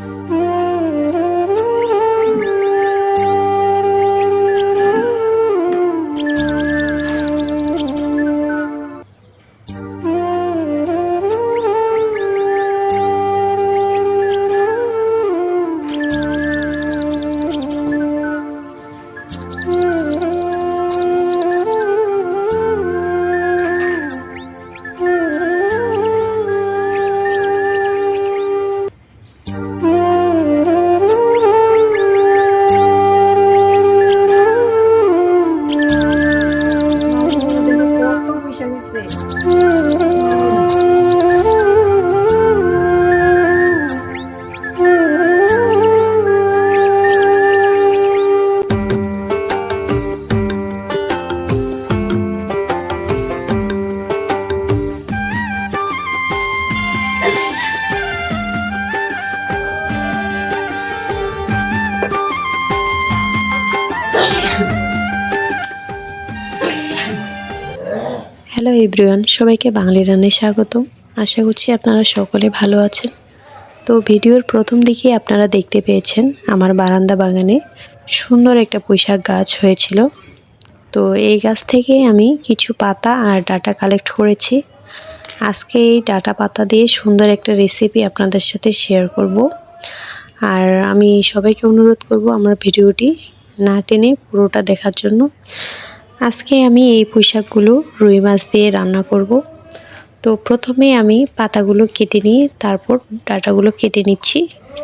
Mm-hmm. Hello everyone সবাইকে বাঙালি রান্নায় স্বাগত আশা করছি আপনারা সকলে ভালো আছেন। তো ভিডিওর প্রথম দিকেই আপনারা দেখতে পেয়েছেন আমার বারান্দা বাগানে সুন্দর একটা পুঁইশাক গাছ হয়েছিল। তো এই গাছ থেকে আমি কিছু পাতা আর ডাটা কালেক্ট করেছি। আজকে এই ডাটা পাতা দিয়ে সুন্দর একটা রেসিপি আপনাদের সাথে শেয়ার করব। আর আমি সবাইকে অনুরোধ করব আমার ভিডিওটি না টেনে পুরোটা দেখার জন্য। আজকে আমি এই পুঁইশাকগুলো রুই মাছ দিয়ে রান্না করব। তো প্রথমে আমি পাতাগুলো কেটে নিয়ে তারপর ডাটাগুলো কেটে নিচ্ছি।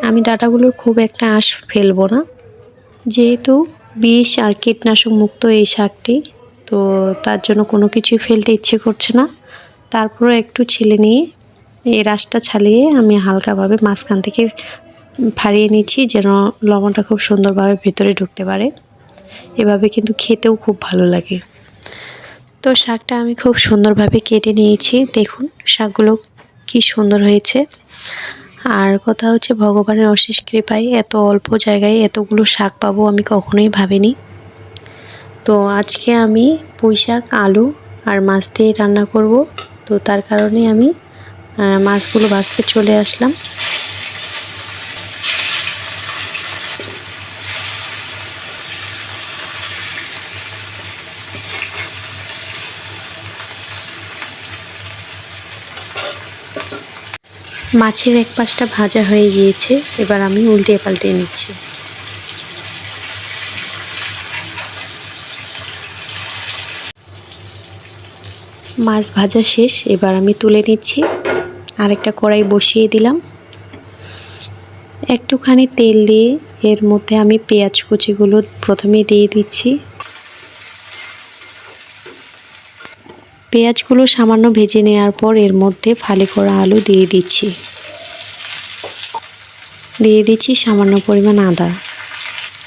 আমি ডাটাগুলোর খুব একটা আঁশ ফেলব না। যেহেতু বিষ আর কীটনাশক মুক্ত এই শাকটি, তো তার জন্য কোনো কিছুই ফেলতে ইচ্ছে করছে না। তারপরে একটু ছিলে নিয়ে এই রাসটা ছালিয়ে আমি হালকাভাবে মাঝখান থেকে ফাড়িয়ে নিচ্ছি যেন লবণটা খুব সুন্দরভাবে ভেতরে ঢুকতে পারে। এভাবে কিন্তু খেতেও খুব ভালো লাগে। তো শাকটা আমি খুব সুন্দরভাবে কেটে নিয়েছি। দেখুন, শাকগুলো কি সুন্দর হয়েছে। আর কথা হচ্ছে ভগবানের অশেষ কৃপায় এত অল্প জায়গায় এতগুলো শাক পাবো আমি কখনোই ভাবিনি। তো আজকে আমি পুঁই শাক, আলু আর মাছ দিয়ে রান্না করব। তো তার কারণে আমি মাছগুলো ভাজতে চলে আসলাম। মাছের এক পাশটা ভাজা হয়ে গিয়েছে, এবার আমি উল্টে পাল্টে নিচ্ছি। মাছ ভাজা শেষ, এবার আমি তুলে নিচ্ছি। আরেকটা কড়াই বসিয়ে দিলাম। একটুখানি তেল দিয়ে এর মধ্যে আমি পেঁয়াজ কুচিগুলো প্রথমে দিয়ে দিচ্ছি। পেঁয়াজগুলো সামান্য ভেজে নেওয়ার পর এর মধ্যে ফালি করা আলু দিয়ে দিচ্ছি। দিয়ে দিচ্ছি সামান্য পরিমাণ আদা।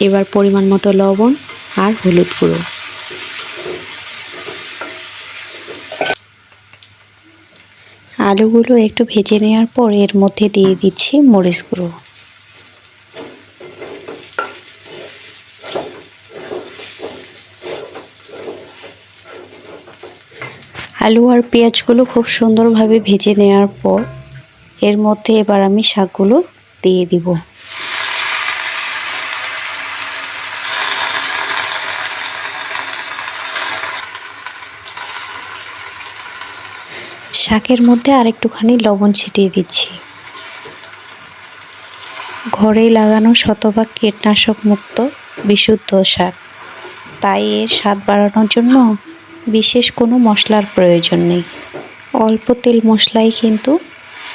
এবার পরিমাণ মতো লবণ আর হলুদ গুঁড়ো। আলুগুলো একটু ভেজে নেওয়ার পর এর মধ্যে দিয়ে দিচ্ছি মরিচ গুঁড়ো। আলু আর পেঁয়াজগুলো খুব সুন্দরভাবে ভেজে নেওয়ার পর এর মধ্যে এবার আমি শাকগুলো দিয়ে দিব। শাকের মধ্যে আরেকটুখানি লবণ ছিটিয়ে দিচ্ছি। ঘরে লাগানো শতভাগ কীটনাশক মুক্ত বিশুদ্ধ শাক। তাই এর স্বাদ বাড়ানোর জন্য বিশেষ কোনো মশলার প্রয়োজন নেই। অল্প তেল মশলাই কিন্তু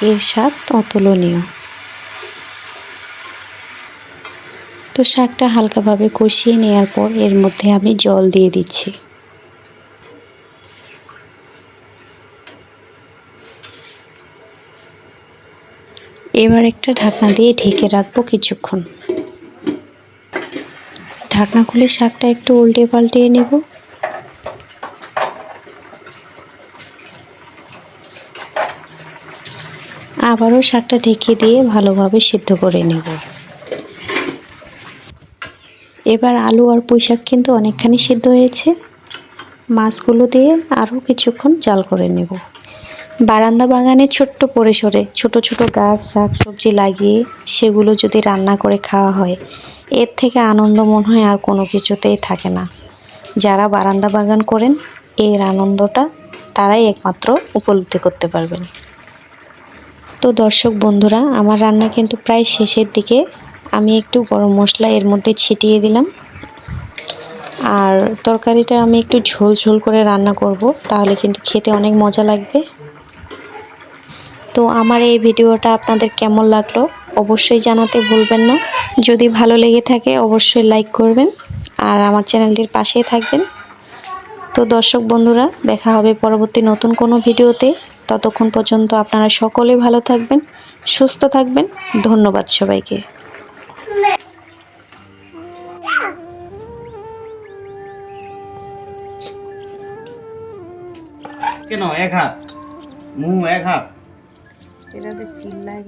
এর স্বাদ অতুলনীয়। তো শাকটা হালকাভাবে কষিয়ে নেওয়ার পর এর মধ্যে আমি জল দিয়ে দিচ্ছি। এবার একটা ঢাকনা দিয়ে ঢেকে রাখব কিছুক্ষণ। ঢাকনা খুলে শাকটা একটু উল্টে পাল্টিয়ে নেব। আবারও শাকটা ঢেকে দিয়ে ভালোভাবে সিদ্ধ করে নেব। এবার আলু আর পুঁই শাক কিন্তু অনেকখানি সিদ্ধ হয়েছে। মাছগুলো দিয়ে আরও কিছুক্ষণ জাল করে নেব। বারান্দা বাগানে ছোট্ট পরিসরে ছোট ছোট গাছ, শাক, সবজি লাগিয়ে সেগুলো যদি রান্না করে খাওয়া হয়, এর থেকে আনন্দ মনে হয় আর কোনো কিছুতেই থাকে না। যারা বারান্দা বাগান করেন, এর আনন্দটা তারাই একমাত্র উপলব্ধি করতে পারবেন। তো দর্শক বন্ধুরা, আমার রান্না কিন্তু প্রায় শেষের দিকে। আমি একটু গরম মশলা এর মধ্যে ছিটিয়ে দিলাম। আর তরকারিটা আমি একটু ঝোল ঝোল করে রান্না করব, তাহলে কিন্তু খেতে অনেক মজা লাগবে। তো আমার এই ভিডিওটা আপনাদের কেমন লাগল, অবশ্যই জানাতে ভুলবেন না। যদি ভালো লেগে থাকে, অবশ্যই লাইক করবেন আর আমার চ্যানেলটির পাশেই থাকবেন। তো দর্শক বন্ধুরা, দেখা হবে পরবর্তী নতুন কোনো ভিডিওতে। ততক্ষণ পর্যন্ত আপনারা সকলে ভালো থাকবেন সুস্থ থাকবেন। ধন্যবাদ সবাইকে। কেন এক হাত? মুহ এক হাত? এটা তো চিল্লায়।